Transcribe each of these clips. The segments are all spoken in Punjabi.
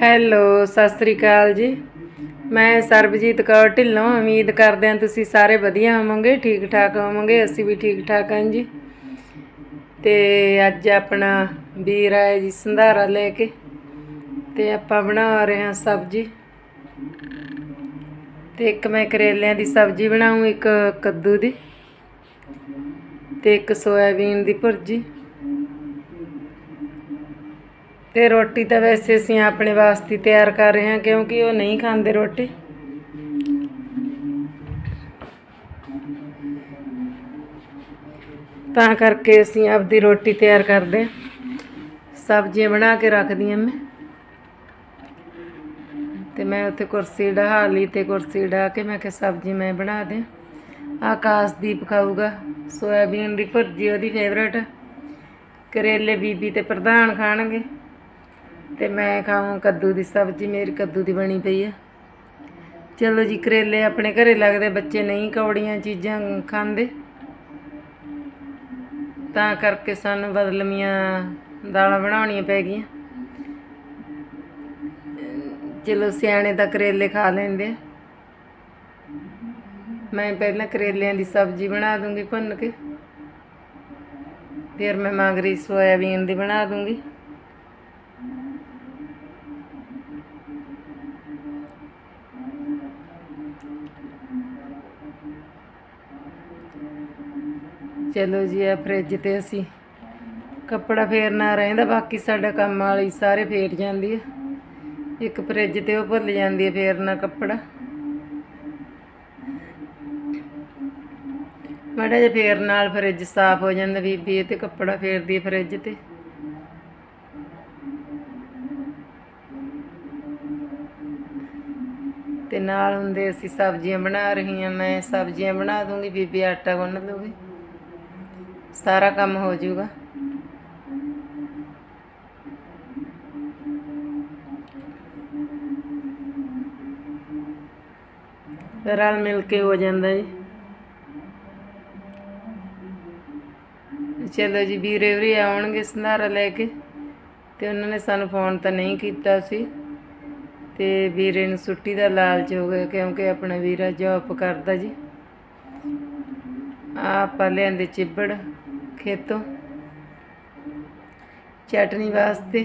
ਹੈਲੋ ਸਤਿ ਸ੍ਰੀ ਅਕਾਲ ਜੀ। ਮੈਂ ਸਰਬਜੀਤ ਕੌਰ ਢਿੱਲੋਂ, ਉਮੀਦ ਕਰਦੇ ਹਾਂ ਤੁਸੀਂ ਸਾਰੇ ਵਧੀਆ ਹੋਵੋਗੇ ਠੀਕ ਠਾਕ ਹੋਵੋਗੇ, ਅਸੀਂ ਵੀ ਠੀਕ ਠਾਕ ਹਾਂ ਜੀ। ਤੇ ਅੱਜ ਆਪਣਾ ਵੀਰ ਆਇਆ ਜੀ ਸੰਧਾਰਾ ਲੈ ਕੇ, ਤੇ ਆਪਾਂ ਬਣਾ ਰਹੇ ਹਾਂ ਸਬਜ਼ੀ। ਤੇ ਇੱਕ ਮੈਂ ਕਰੇਲਿਆਂ ਦੀ ਸਬਜ਼ੀ ਬਣਾਉਂ ਇੱਕ ਕੱਦੂ ਦੀ, ਤੇ ਇੱਕ ਸੋਇਆਬੀਨ ਦੀ ਭੁਰਜੀ। ਤੇ ਰੋਟੀ ਤਾਂ ਵੈਸੇ ਅਸੀਂ ਆਪਣੇ ਵਾਸਤੇ ਤਿਆਰ ਕਰ ਰਹੇ ਹਾਂ, ਕਿਉਂਕਿ ਉਹ ਨਹੀਂ ਖਾਂਦੇ ਰੋਟੀ। ਤਾਂ ਕਰਕੇ ਅਸੀਂ ਆਪਦੀ ਰੋਟੀ ਤਿਆਰ ਕਰਦੇ ਹਾਂ। ਸਬਜ਼ੀਆਂ ਬਣਾ ਕੇ ਰੱਖਦੀ ਹਾਂ ਮੈਂ। ਤੇ ਮੈਂ ਉੱਥੇ ਕੁਰਸੀ ਢਾ ਲਈ ਤੇ ਕੁਰਸੀ ਢਾ ਕੇ ਮੈਂ ਕਿਹਾ, ਸਬਜ਼ੀ ਮੈਂ ਬਣਾ ਦੇ ਆਕਾਸ਼ਦੀਪ ਖਾਊਗਾ, ਸੋਇਆਬੀਨ ਦੀ ਭੁਰਜੀ ਉਹਦੀ ਫੇਵਰਟ ਕਰੇਲੇ ਬੀਬੀ ਤੇ ਪ੍ਰਧਾਨ ਖਾਣਗੇ। ਤੇ ਮੈਂ ਖਾਵਾਂ ਕੱਦੂ ਦੀ ਸਬਜ਼ੀ, ਮੇਰੀ ਕੱਦੂ ਦੀ ਬਣੀ ਪਈ ਆ। ਚਲੋ ਜੀ, ਕਰੇਲੇ ਆਪਣੇ ਘਰੇ ਲੱਗਦੇ, ਬੱਚੇ ਨਹੀਂ ਕੌੜੀਆਂ ਚੀਜ਼ਾਂ ਖਾਂਦੇ। ਤਾਂ ਕਰਕੇ ਸਾਨੂੰ ਬਦਲਮੀਆਂ ਦਾਲਾਂ ਬਣਾਉਣੀਆਂ ਪੈ ਗਈਆਂ। ਚਲੋ, ਸਿਆਣੇ ਤਾਂ ਕਰੇਲੇ ਖਾ ਲੈਂਦੇ ਮੈਂ ਪਹਿਲਾਂ ਕਰੇਲਿਆਂ ਦੀ ਸਬਜ਼ੀ ਬਣਾ ਦੂੰਗੀ ਭੁੰਨ ਕੇ। ਫਿਰ ਮੈਂ ਮਗਰੀ, ਸੋਇਆਬੀਨ ਦੀ ਬਣਾ ਦੂੰਗੀ। ਚਲੋ ਜੀ ਆ ਫ੍ਰਿਜ ਤੇ ਅਸੀਂ ਕੱਪੜਾ ਫੇਰਨਾ ਰਹਿੰਦਾ, ਬਾਕੀ ਸਾਡਾ ਕੰਮ ਵਾਲੀ ਸਾਰੇ ਫੇਰ ਜਾਂਦੀ ਹੈ ਇੱਕ ਫ੍ਰਿਜ ਤੇ ਉਹ ਭੁੱਲ ਜਾਂਦੀ ਹੈ ਫੇਰਨਾ ਕੱਪੜਾ। ਮਾੜਾ ਜਿਹਾ ਫੇਰ ਨਾਲ ਫ੍ਰਿਜ ਸਾਫ਼ ਹੋ ਜਾਂਦਾ, ਬੀਬੀ ਇਹ ਤੇ ਕੱਪੜਾ ਫੇਰਦੀ ਹੈ ਫ੍ਰਿਜ ਤੇ। ਤੇ ਨਾਲ ਹੁੰਦੇ ਅਸੀਂ ਸਬਜ਼ੀਆਂ ਬਣਾ ਰਹੀਆਂ, ਮੈਂ ਸਬਜ਼ੀਆਂ ਬਣਾ ਦੂੰਗੀ, ਬੀਬੀ ਆਟਾ ਗੁੰਨ ਲੂਗੀ। ਸਾਰਾ ਕੰਮ ਹੋ ਜਾਊਗਾ। ਰਲ ਮਿਲ ਕੇ ਹੋ ਜਾਂਦਾ ਜੀ। ਚਲੋ ਜੀ, ਵੀਰੇ ਵੀਰੇ ਆਉਣਗੇ ਸੰਧਾਰਾ ਲੈ ਕੇ ਤੇ ਉਹਨਾਂ ਨੇ ਸਾਨੂੰ ਫੋਨ ਤਾਂ ਨਹੀਂ ਕੀਤਾ ਸੀ ਤੇ ਵੀਰੇ ਨੂੰ ਛੁੱਟੀ ਦਾ ਲਾਲਚ ਹੋ ਗਿਆ ਕਿਉਂਕਿ ਆਪਣਾ ਵੀਰਾ ਜੌਬ ਕਰਦਾ ਜੀ। ਆਹ ਆਪਾਂ ਲਿਆਂਦੇ ਚਿੱਬੜ। ਖੇਤੋਂ। ਚਟਨੀ ਵਾਸਤੇ।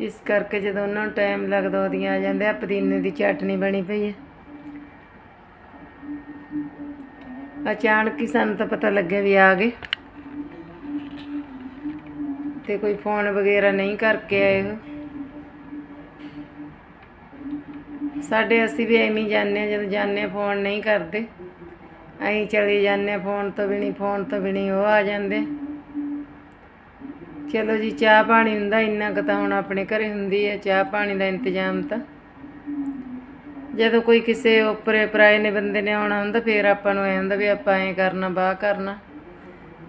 ਇਸ ਕਰਕੇ ਜਦੋਂ ਉਹਨਾਂ ਨੂੰ ਟਾਈਮ ਲੱਗਦਾ, ਉਹਦੀਆਂ ਆ ਜਾਂਦੇ ਆ, ਪੁਦੀਨੇ ਦੀ ਚਟਨੀ ਬਣੀ ਪਈ ਹੈ। ਅਚਾਨਕ ਹੀ ਸਾਨੂੰ ਤਾਂ ਪਤਾ ਲੱਗਿਆ ਵੀ ਆ ਗਏ। ਤੇ ਕੋਈ ਫੋਨ ਵਗੈਰਾ ਨਹੀਂ ਕਰਕੇ ਆਏ ਹੋ ਸਾਡੇ ਅਸੀਂ ਵੀ ਐਵੇਂ ਜਾਂਦੇ ਹਾਂ, ਜਦੋਂ ਜਾਂਦੇ ਹਾਂ ਫੋਨ ਨਹੀਂ ਕਰਦੇ। ਅਸੀਂ ਚਲੇ ਜਾਂਦੇ ਹਾਂ, ਫੋਨ ਤੋਂ ਵੀ ਨਹੀਂ ਫੋਨ ਤੋਂ ਵੀ ਨਹੀਂ ਉਹ ਆ ਜਾਂਦੇ। ਚਲੋ ਜੀ, ਚਾਹ ਪਾਣੀ ਹੁੰਦਾ, ਇੰਨਾ ਕੁ ਤਾਂ ਹੁਣ ਆਪਣੇ ਘਰੇ ਹੁੰਦੀ ਹੈ, ਚਾਹ ਪਾਣੀ ਦਾ ਇੰਤਜ਼ਾਮ ਤਾਂ। ਜਦੋਂ ਕੋਈ ਕਿਸੇ ਉੱਪਰੇ ਪਰਾਏ ਨੇ ਬੰਦੇ ਨੇ ਆਉਣਾ ਹੁੰਦਾ, ਫੇਰ ਆਪਾਂ ਨੂੰ ਐ ਹੁੰਦਾ ਵੀ ਆਪਾਂ ਐਂ ਕਰਨਾ, ਬਾਹ ਕਰਨਾ।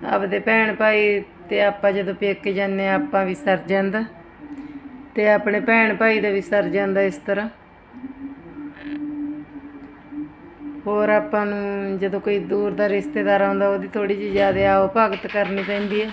ਆਪਦੇ ਭੈਣ ਭਾਈ ਤੇ ਆਪਾਂ ਜਦੋਂ ਪੇਕੇ ਜਾਂਦੇ ਹਾਂ, ਆਪਾਂ ਵੀ ਸਰ ਜਾਂਦਾ। ਤੇ ਆਪਣੇ ਭੈਣ ਭਾਈ ਦਾ ਵੀ ਸਰ ਜਾਂਦਾ ਇਸ ਤਰ੍ਹਾਂ। ਹੋਰ ਆਪਾਂ ਨੂੰ ਜਦੋਂ ਕੋਈ ਦੂਰ ਦਾ ਰਿਸ਼ਤੇਦਾਰ ਆਉਂਦਾ, ਉਹਦੀ ਥੋੜ੍ਹੀ ਜਿਹੀ ਜ਼ਿਆਦਾ ਆਓ ਭਗਤ ਕਰਨੀ ਪੈਂਦੀ ਹੈ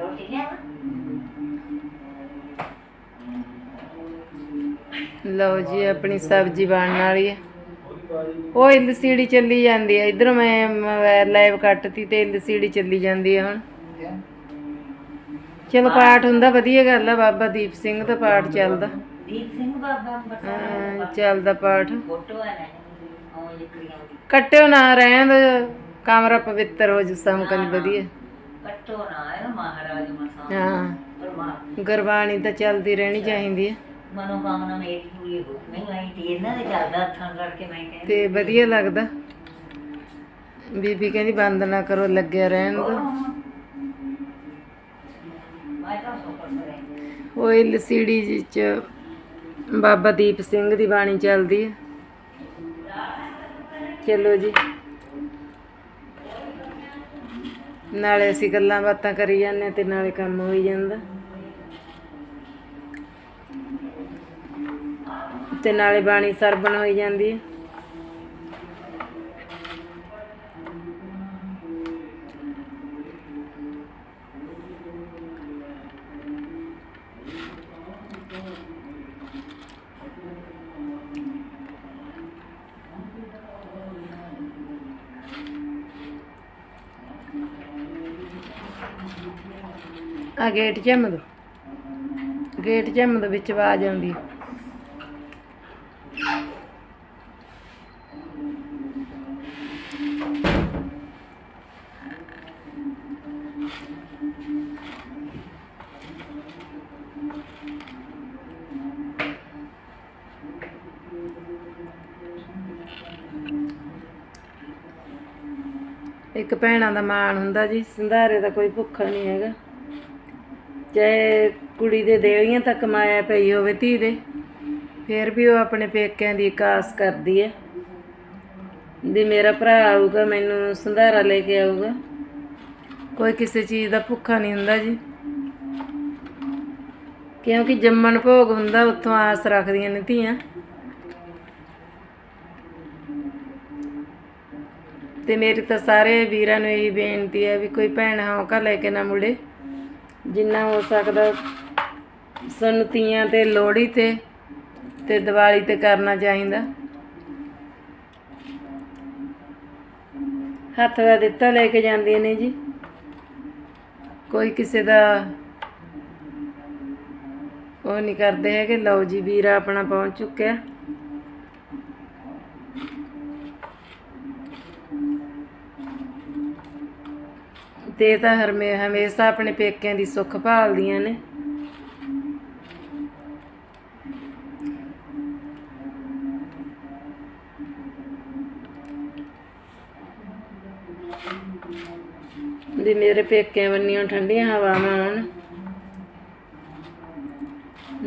ਰੋਟੀ ਲਿਆ ਲਓ ਜੀ ਆਪਣੀ ਸਬਜ਼ੀ ਬਣਨ ਵਾਲੀ ਹੈ। ਉਹ ਐਲਸੀਡੀ ਚੱਲੀ ਜਾਂਦੀ ਹੈ। ਇਧਰੋਂ ਮੈਂ ਲਾਈਵ ਕੱਟਤੀ ਤੇ ਐਲਸੀਡੀ ਚੱਲੀ ਜਾਂਦੀ ਹੈ ਹੁਣ। ਚਲੋ ਪਾਠ ਹੁੰਦਾ ਵਧੀਆ ਗੱਲ ਆ ਬਾਬਾ ਦੀਪ ਸਿੰਘ ਦਾ ਪਾਠ ਚੱਲਦਾ। ਦੀਪ ਸਿੰਘ ਬਾਬਾ ਚੱਲਦਾ ਪਾਠ। ਫੋਟੋ ਹੈ। ਦੀ। ਕੱਟਿਓ ਨਾ ਰਹਿਣ ਦਿਓ, ਕਮਰਾ ਪਵਿੱਤਰ ਹੋ ਜੂ ਸਮਕਲ ਵਧੀਆ। ਕੱਟੋ ਨਾ ਹੈ ਮਹਾਰਾਜ ਮਸਾ। ਹਾਂ। ਗੁਰਬਾਣੀ ਤਾਂ ਚੱਲਦੀ ਰਹਿਣੀ ਚਾਹੀਦੀ ਹੈ। ਮਨੋ ਕਾਮਨਾ ਮੇਰੀ ਪੂਰੀ ਹੋ ਨਹੀਂ ਆਈ ਤੇ ਇਹਨਾਂ ਦੇ ਚੱਲਦਾ ਹੱਥਾਂ ਕਰਕੇ ਮੈਂ ਕਹਿੰਦੀ ਤੇ ਵਧੀਆ ਲੱਗਦਾ। ਬੀਬੀ ਕਹਿੰਦੀ ਬੰਦ ਨਾ ਕਰੋ ਲੱਗਿਆ ਰਹਿਣ ਦਿਓ ਮੈਂ ਤਾਂ ਸੋ ਕਰ ਰਿਹਾ ਉਹ ਐਲਸੀਡੀ ਚ ਬਾਬਾ ਦੀਪ ਸਿੰਘ ਦੀ ਬਾਣੀ ਚੱਲਦੀ ਹੈ ਚਲੋ ਜੀ। ਨਾਲੇ ਅਸੀਂ ਗੱਲਾਂ ਬਾਤਾਂ ਕਰੀ ਜਾਂਦੇ ਤੇ ਨਾਲੇ ਕੰਮ ਹੋਈ ਜਾਂਦਾ। ਤੇ ਨਾਲੇ ਬਾਣੀ ਸਰਬਣ ਹੋਈ ਜਾਂਦੀ ਹੈ। ਆ ਗੇਟ ਝੰਮ ਦੋ। ਗੇਟ ਝੰਮ ਦੋ, ਵਿੱਚ ਆਵਾਜ਼ ਆਉਂਦੀ ਇੱਕ ਭੈਣਾਂ ਦਾ ਮਾਣ ਹੁੰਦਾ ਜੀ, ਸੰਧਾਰੇ ਦਾ ਕੋਈ ਭੁੱਖਾ ਨਹੀਂ ਹੈਗਾ। ਚਾਹੇ ਕੁੜੀ ਦੇ ਦੇਲੀਆਂ ਤੱਕ ਮਾਇਆ ਪਈ ਹੋਵੇ ਧੀ ਦੇ, ਫਿਰ ਵੀ ਉਹ ਆਪਣੇ ਪੇਕਿਆਂ ਦੀ ਕਾਸ ਕਰਦੀ ਹੈ। ਵੀ ਮੇਰਾ ਭਰਾ ਆਊਗਾ, ਮੈਨੂੰ ਸੰਧਾਰਾ ਲੈ ਕੇ ਆਊਗਾ। ਕੋਈ ਕਿਸੇ ਚੀਜ਼ ਦਾ ਭੁੱਖਾ ਨਹੀਂ ਹੁੰਦਾ ਜੀ। ਕਿਉਂਕਿ ਜੰਮਣ ਭੋਗ ਹੁੰਦਾ, ਉੱਥੋਂ ਆਸ ਰੱਖਦੀਆਂ ਨੇ ਧੀਆਂ। ਤੇ ਮੇਰੀ ਤਾਂ ਸਾਰੇ ਵੀਰਾਂ ਨੂੰ ਇਹੀ ਬੇਨਤੀ ਹੈ ਵੀ ਕੋਈ ਭੈਣ ਹੌਕਾ ਲੈ ਕੇ ਨਾ ਮੁੜੇ। ਜਿੰਨਾ ਹੋ ਸਕਦਾ ਸਾਨੂੰ ਤੀਆਂ ਤੇ ਲੋਹੜੀ ਤੇ ਤੇ ਦੀਵਾਲੀ ਤੇ ਕਰਨਾ ਚਾਹੀਦਾ। ਹੱਥ ਦਾ ਦਿੱਤਾ ਲੈ ਕੇ ਜਾਂਦੀਆਂ ਨੇ ਜੀ। ਕੋਈ ਕਿਸੇ ਦਾ ਉਹ ਨਹੀਂ ਕਰਦੇ ਹੈਗੇ। ਲਓ ਜੀ, ਵੀਰਾ ਆਪਣਾ ਪਹੁੰਚ ਚੁੱਕਿਆ। ਤੇ ਤਾਂ ਹਰਮੇ ਹਮੇਸ਼ਾ ਆਪਣੇ ਪੇਕਿਆਂ ਦੀ ਸੁੱਖ ਭਾਲਦੀਆਂ ਨੇ। ਵੀ ਮੇਰੇ ਪੇਕਿਆਂ ਬੰਨੀਆਂ ਠੰਡੀਆਂ ਹਵਾਵਾਂ ਆਉਣ।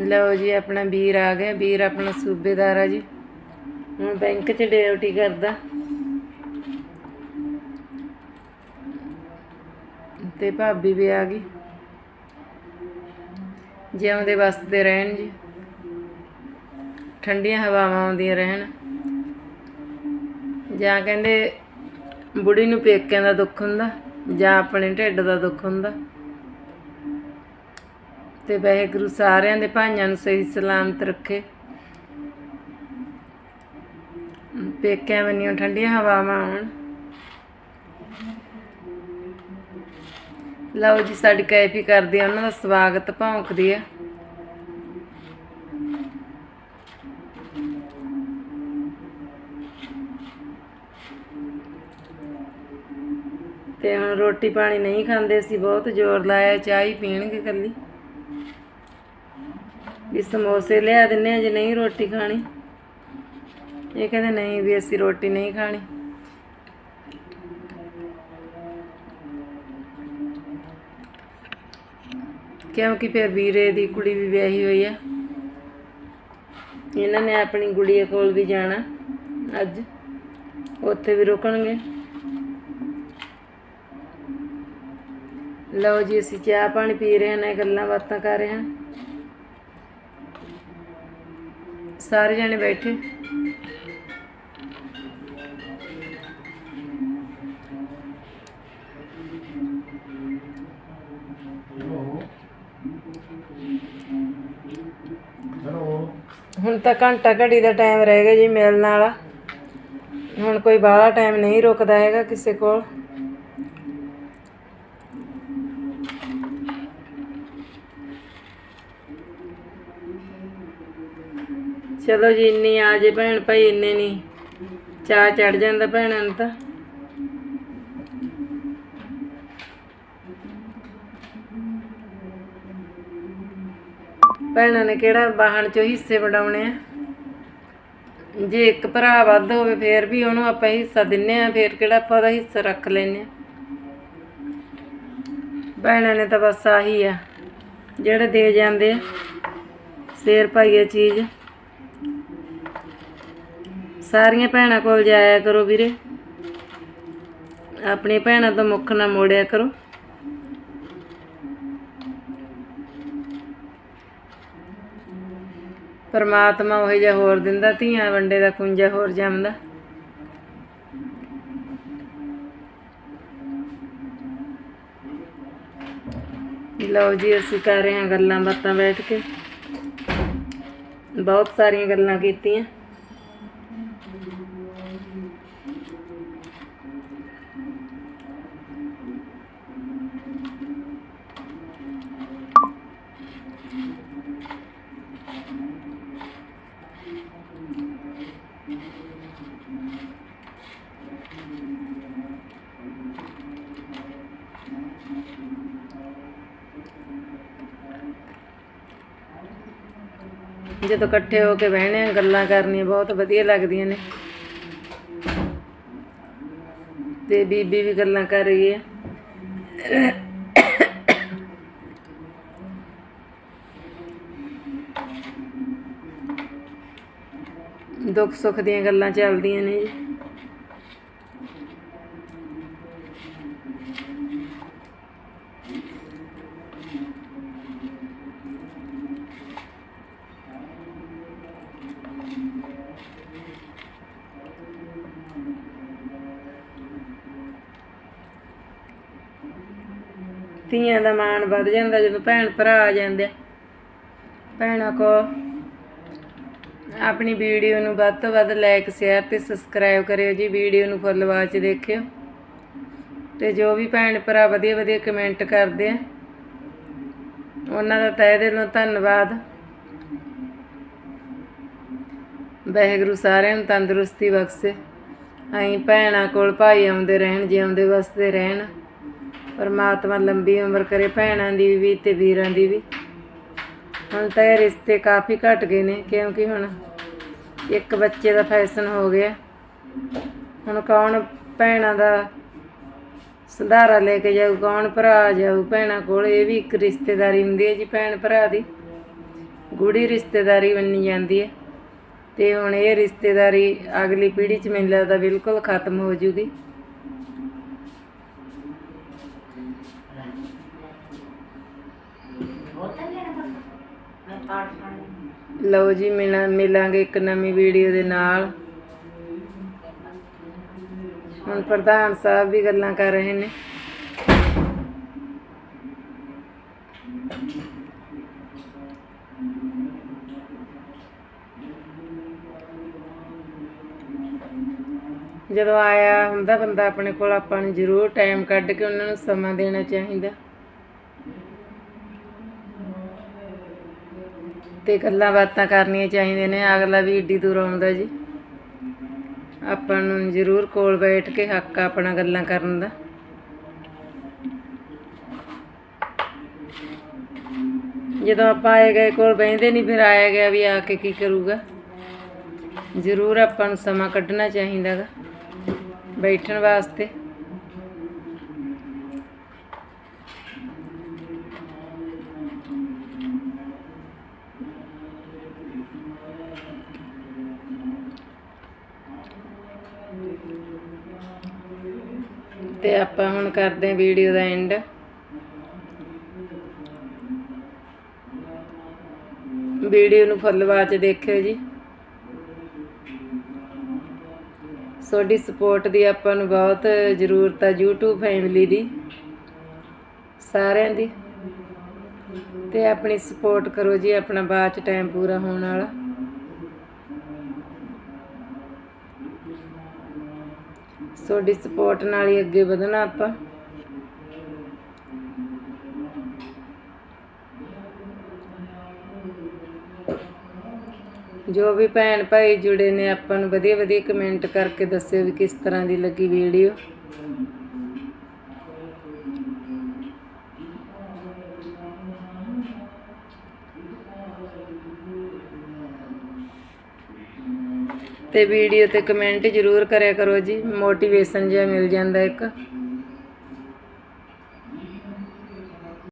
ਲਓ ਜੀ, ਆਪਣਾ ਵੀਰ ਆ ਗਿਆ। ਵੀਰ ਆਪਣਾ ਸੂਬੇਦਾਰ ਆ ਜੀ। ਹੁਣ ਬੈਂਕ 'ਚ ਡਿਊਟੀ ਕਰਦਾ। ਤੇ ਭਾਬੀ ਵੀ ਆ ਗਈ। ਜਿਉਂਦੇ ਵਸਦੇ ਰਹਿਣ ਜੀ। ਠੰਡੀਆਂ ਹਵਾਵਾਂ ਆਉਂਦੀਆਂ ਰਹਿਣ। ਜਾਂ ਕਹਿੰਦੇ ਬੁੜੀ ਨੂੰ ਪੇਕਿਆਂ ਦਾ ਦੁੱਖ ਹੁੰਦਾ, ਜਾਂ ਆਪਣੇ ਢਿੱਡ ਦਾ ਦੁੱਖ ਹੁੰਦਾ। ਤੇ ਵਾਹਿਗੁਰੂ ਸਾਰਿਆਂ ਦੇ ਭਾਈਆਂ ਨੂੰ ਸਹੀ ਸਲਾਮਤ ਰੱਖੇ। ਪੇਕਿਆਂ ਬੰਨੀਆਂ ਠੰਡੀਆਂ ਹਵਾਵਾਂ ਆਉਣ। ਲਓ ਜੀ, ਸਾਡੀ ਕੈਫੀ ਕਰਦੇ ਆ, ਉਹਨਾਂ ਦਾ ਸਵਾਗਤ ਭੌਂਕਦੀ ਆ। ਤੇ ਹੁਣ ਰੋਟੀ ਪਾਣੀ ਨਹੀਂ ਖਾਂਦੇ ਸੀ ਬਹੁਤ ਜ਼ੋਰ ਲਾਇਆ, ਚਾਹ ਹੀ ਪੀਣਗੇ ਕੱਲੀ ਵੀ ਸਮੋਸੇ ਲਿਆ ਦਿੰਨੇ ਆ, ਜੇ ਨਹੀਂ ਰੋਟੀ ਖਾਣੀ। ਇਹ ਕਹਿੰਦੇ ਨਹੀਂ ਵੀ ਅਸੀਂ ਰੋਟੀ ਨਹੀਂ ਖਾਣੀ। ਕਿਉਂਕਿ ਫਿਰ ਵੀਰੇ ਦੀ ਕੁੜੀ ਵੀ ਵਿਆਹੀ ਹੋਈ ਆ। ਇਹਨਾਂ ਨੇ ਆਪਣੀ ਗੁੜੀਆ ਕੋਲ ਵੀ ਜਾਣਾ। ਅੱਜ ਉੱਥੇ ਵੀ ਰੁਕਣਗੇ। ਲਓ ਜੀ, ਅਸੀਂ ਚਾਹ ਪਾਣੀ ਪੀ ਰਹੇ ਨੇ ਗੱਲਾਂ ਬਾਤਾਂ ਕਰ ਰਹੇ ਹਾਂ। ਸਾਰੇ ਜਣੇ ਬੈਠੇ। ਹੁਣ ਤਾਂ ਘੰਟਾ ਘੜੀ ਦਾ ਟਾਈਮ ਰਹਿ ਗਿਆ ਜੀ ਮਿਲਣ ਵਾਲਾ ਹੁਣ ਕੋਈ ਬਾਹਲਾ ਟਾਈਮ ਨਹੀਂ ਰੁਕਦਾ ਹੈਗਾ ਕਿਸੇ ਕੋਲ। ਚਲੋ ਜੀ, ਇੰਨੀ ਆ ਜੇ ਭੈਣ ਭਾਈ, ਇੰਨੇ ਨਹੀਂ। ਚਾਹ ਚੜ ਜਾਂਦਾ ਭੈਣਾਂ ਨੂੰ ਤਾਂ। ਭੈਣਾਂ ਨੇ ਕਿਹੜਾ ਵਾਹਣ ਚੋਂ ਹਿੱਸੇ ਵਡਾਉਣੇ ਆ? ਜੇ ਇੱਕ ਭਰਾ ਵੱਧ ਹੋਵੇ, ਫੇਰ ਵੀ ਉਹਨੂੰ ਆਪਾਂ ਹਿੱਸਾ ਦਿੰਨੇ ਆ, ਫੇਰ ਕਿਹੜਾ ਆਪਾਂ ਉਹਦਾ ਹਿੱਸਾ ਰੱਖ ਲੈਨੇ ਆ? ਭੈਣਾਂ ਨੇ ਤਾਂ ਬਸ ਆਹੀ ਆ, ਜਿਹੜੇ ਦੇ ਜਾਂਦੇ ਆ, ਸ਼ੇਰ ਪਾਈਏ ਚੀਜ਼। ਸਾਰੀਆਂ ਭੈਣਾਂ ਕੋਲ ਜਾਇਆ ਕਰੋ ਵੀਰੇ। ਆਪਣੀ ਭੈਣਾਂ ਤੋਂ ਮੁੱਖ ਨਾ ਮੋੜਿਆ ਕਰੋ। ਪਰਮਾਤਮਾ ਉਹ ਜਿਹਾ ਹੋਰ ਦਿੰਦਾ, ਧੀਆਂ ਵੰਡੇ ਦਾ ਕੁੰਜਾ ਹੋਰ ਜੰਮਦਾ। ਲਓ ਜੀ, ਅਸੀਂ ਕਰ ਰਹੇ ਹਾਂ ਗੱਲਾਂ ਬਾਤਾਂ ਬੈਠ ਕੇ। ਬਹੁਤ ਸਾਰੀਆਂ ਗੱਲਾਂ ਕੀਤੀਆਂ। ਜਦੋਂ ਇਕੱਠੇ ਹੋ ਕੇ ਬਹਿਣੇ ਆ, ਗੱਲਾਂ ਕਰਨੀਆਂ ਬਹੁਤ ਵਧੀਆ ਲੱਗਦੀਆਂ ਨੇ। ਤੇ ਬੀਬੀ ਵੀ ਗੱਲਾਂ ਕਰ ਰਹੀ ਹੈ। ਦੁੱਖ ਸੁੱਖ ਦੀਆਂ ਗੱਲਾਂ ਚੱਲਦੀਆਂ ਨੇ ਜੀ। ਦਾ ਮਾਣ ਵੱਧ ਜਾਂਦਾ ਜਦੋਂ ਭੈਣ ਭਰਾ ਆ ਜਾਂਦੇ ਭੈਣਾਂ ਕੋ ਆਪਣੀ ਵੀਡੀਓ ਨੂੰ ਵੱਧ ਤੋਂ ਵੱਧ ਲਾਈਕ ਸ਼ੇਅਰ ਤੇ ਸਬਸਕ੍ਰਾਈਬ ਕਰਿਓ ਜੀ, ਵੀਡੀਓ ਨੂੰ ਫੁੱਲ ਵਾਚ ਦੇਖਿਓ। ਤੇ ਜੋ ਵੀ ਭੈਣ ਭਰਾ ਵਧੀਆ ਵਧੀਆ ਕਮੈਂਟ ਕਰਦੇ ਆ, ਉਹਨਾਂ ਦਾ ਤਹਿ ਦਿਲੋਂ ਧੰਨਵਾਦ। ਵਾਹਿਗੁਰੂ ਸਾਰਿਆਂ ਨੂੰ ਤੰਦਰੁਸਤੀ ਬਖਸ਼ੇ। ਅਸੀਂ ਭੈਣਾਂ ਕੋਲ ਭਾਈ ਆਉਂਦੇ ਰਹਿਣ, ਜਿਉਂਦੇ ਵਸਦੇ ਰਹਿਣ। ਪਰਮਾਤਮਾ ਲੰਬੀ ਉਮਰ ਕਰੇ, ਭੈਣਾਂ ਦੀ ਵੀ ਤੇ ਵੀਰਾਂ ਦੀ ਵੀ। ਹੁਣ ਤਾਂ ਇਹ ਰਿਸ਼ਤੇ ਕਾਫੀ ਘਟ ਗਏ ਨੇ, ਕਿਉਂਕਿ ਹੁਣ ਇੱਕ ਬੱਚੇ ਦਾ ਫੈਸ਼ਨ ਹੋ ਗਿਆ। ਹੁਣ ਕੌਣ ਭੈਣਾਂ ਦਾ ਸੰਧਾਰਾ ਲੈ ਕੇ ਜਾਊ, ਕੌਣ ਭਰਾ ਜਾਊ? ਭੈਣਾਂ ਕੋਲ ਇਹ ਵੀ ਇੱਕ ਰਿਸ਼ਤੇਦਾਰੀ ਹੁੰਦੀ ਹੈ ਜੀ, ਭੈਣ ਭਰਾ ਦੀ। ਗੂੜੀ ਰਿਸ਼ਤੇਦਾਰੀ ਮੰਨੀ ਜਾਂਦੀ ਹੈ। ਤੇ ਹੁਣ ਇਹ ਰਿਸ਼ਤੇਦਾਰੀ ਅਗਲੀ ਪੀੜ੍ਹੀ 'ਚ ਮੈਨੂੰ ਲੱਗਦਾ ਬਿਲਕੁਲ ਖਤਮ ਹੋ ਜੂਗੀ ਬੋਤਲ ਲੈਣਾ ਬਸ ਮੈਂ ਪਾਠ ਪੜ੍ਹਨਾ ਲਓ ਜੀ, ਮਿਲਾਂ, ਮਿਲਾਂਗੇ ਇੱਕ ਨਵੀਂ ਵੀਡੀਓ ਦੇ ਨਾਲ। ਹੁਣ ਪ੍ਰਧਾਨ ਸਾਹਿਬ ਵੀ ਗੱਲਾਂ ਕਰ ਰਹੇ ਨੇ। ਜਦੋਂ ਆਇਆ ਹੁੰਦਾ ਬੰਦਾ ਆਪਣੇ ਕੋਲ, ਆਪਾਂ ਨੂੰ ਜ਼ਰੂਰ ਟਾਈਮ ਕੱਢ ਕੇ ਉਹਨਾਂ ਨੂੰ ਸਮਾਂ ਦੇਣਾ ਚਾਹੀਦਾ। ਤੇ ਗੱਲਾਂ ਬਾਤਾਂ ਕਰਨੀਆਂ ਚਾਹੀਦੀਆਂ ਨੇ। ਅਗਲਾ ਵੀ ਏਡੀ ਦੂਰ ਆਉਂਦਾ ਜੀ। ਆਪਾਂ ਨੂੰ ਜ਼ਰੂਰ ਕੋਲ ਬੈਠ ਕੇ ਹੱਕ ਆ ਆਪਣਾ ਗੱਲਾਂ ਕਰਨ ਦਾ। ਜਦੋਂ ਆਪਾਂ ਆਏ ਗਏ ਕੋਲ ਬਹਿੰਦੇ ਨਹੀਂ, ਫਿਰ ਆਇਆ ਗਿਆ ਵੀ ਆ ਕੇ ਕੀ ਕਰੂਗਾ। ਜ਼ਰੂਰ ਆਪਾਂ ਨੂੰ ਸਮਾਂ ਕੱਢਣਾ ਚਾਹੀਦਾ ਗਾ ਬੈਠਣ ਵਾਸਤੇ। ਤੇ ਆਪਾਂ ਹੁਣ ਕਰਦੇ ਹਾਂ ਵੀਡੀਓ ਦਾ ਐਂਡ ਵੀਡੀਓ ਨੂੰ ਫੁੱਲ ਵਾਚ ਦੇਖਿਓ ਜੀ। ਤੁਹਾਡੀ ਸਪੋਰਟ ਦੀ ਆਪਾਂ ਨੂੰ ਬਹੁਤ ਜ਼ਰੂਰਤ ਹੈ YouTube ਫੈਮਿਲੀ ਦੀ, ਸਾਰਿਆਂ ਦੀ। ਤੇ ਆਪਣੀ ਸਪੋਰਟ ਕਰੋ ਜੀ, ਆਪਣਾ ਬਾਅਦ ਚ ਟਾਈਮ ਪੂਰਾ ਹੋਣ ਵਾਲਾ। ਤੁਹਾਡੀ ਸਪੋਰਟ ਨਾਲ ਹੀ ਅੱਗੇ ਵਧਣਾ ਆਪਾਂ। ਜੋ ਵੀ ਭੈਣ ਭਾਈ ਜੁੜੇ ਨੇ, ਆਪਾਂ ਨੂੰ ਵਧੀਆ ਵਧੀਆ ਕਮੈਂਟ ਕਰਕੇ ਦੱਸਿਓ ਵੀ ਕਿਸ ਤਰ੍ਹਾਂ ਦੀ ਲੱਗੀ ਵੀਡੀਓ ਤੇ ਵੀਡੀਓ ਤੇ ਕਮੈਂਟ ਜ਼ਰੂਰ ਕਰਿਆ ਕਰੋ ਜੀ ਮੋਟੀਵੇਸ਼ਨ ਜਿਹਾ ਮਿਲ ਜਾਂਦਾ ਇੱਕ।